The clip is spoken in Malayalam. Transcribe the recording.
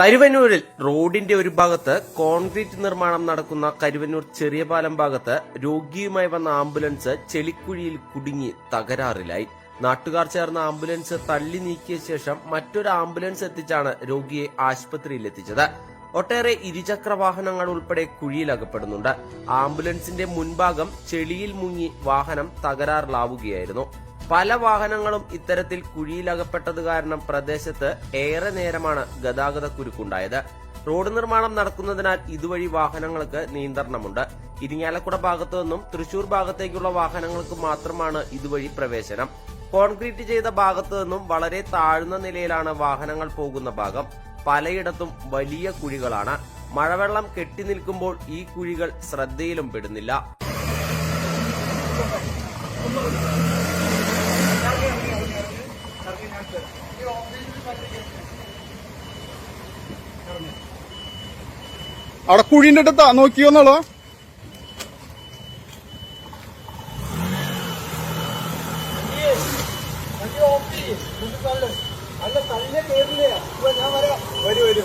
കരുവന്നൂരിൽ റോഡിന്റെ ഒരു ഭാഗത്ത് കോൺക്രീറ്റ് നിർമ്മാണം നടക്കുന്ന കരുവന്നൂർ ചെറിയ പാലം ഭാഗത്ത് രോഗിയുമായി വന്ന ആംബുലൻസ് ചെളിക്കുഴിയിൽ കുടുങ്ങി തകരാറിലായി. നാട്ടുകാർ ചേർന്ന ആംബുലൻസ് തള്ളി നീക്കിയ ശേഷം മറ്റൊരു ആംബുലൻസ് എത്തിച്ചാണ് രോഗിയെ ആശുപത്രിയിൽ എത്തിച്ചത്. ഒട്ടേറെ ഇരുചക്ര വാഹനങ്ങൾ ഉൾപ്പെടെ കുഴിയിൽ അകപ്പെടുന്നുണ്ട്. ആംബുലൻസിന്റെ മുൻഭാഗം ചെളിയിൽ മുങ്ങി വാഹനം തകരാറിലാവുകയായിരുന്നു. പല വാഹനങ്ങളും ഇത്തരത്തിൽ കുഴിയിലകപ്പെട്ടത് കാരണം പ്രദേശത്ത് ഏറെ നേരമാണ് ഗതാഗത കുരുക്കുണ്ടായത്. റോഡ് നിർമ്മാണം നടക്കുന്നതിനാൽ ഇതുവഴി വാഹനങ്ങൾക്ക് നിയന്ത്രണമുണ്ട്. ഇരിങ്ങാലക്കുട ഭാഗത്തു നിന്നും തൃശൂർ ഭാഗത്തേക്കുള്ള വാഹനങ്ങൾക്ക് മാത്രമാണ് ഇതുവഴി പ്രവേശനം. കോൺക്രീറ്റ് ചെയ്ത ഭാഗത്തു നിന്നും വളരെ താഴ്ന്ന നിലയിലാണ് വാഹനങ്ങൾ പോകുന്ന ഭാഗം. പലയിടത്തും വലിയ കുഴികളാണ്. മഴവെള്ളം കെട്ടി നിൽക്കുമ്പോൾ ഈ കുഴികൾ ശ്രദ്ധയിലും പെടുന്നില്ല. അവിടെ കുഴിന്റെ അടുത്താ നോക്കിയോന്നുള്ളോ വരൂ വരൂ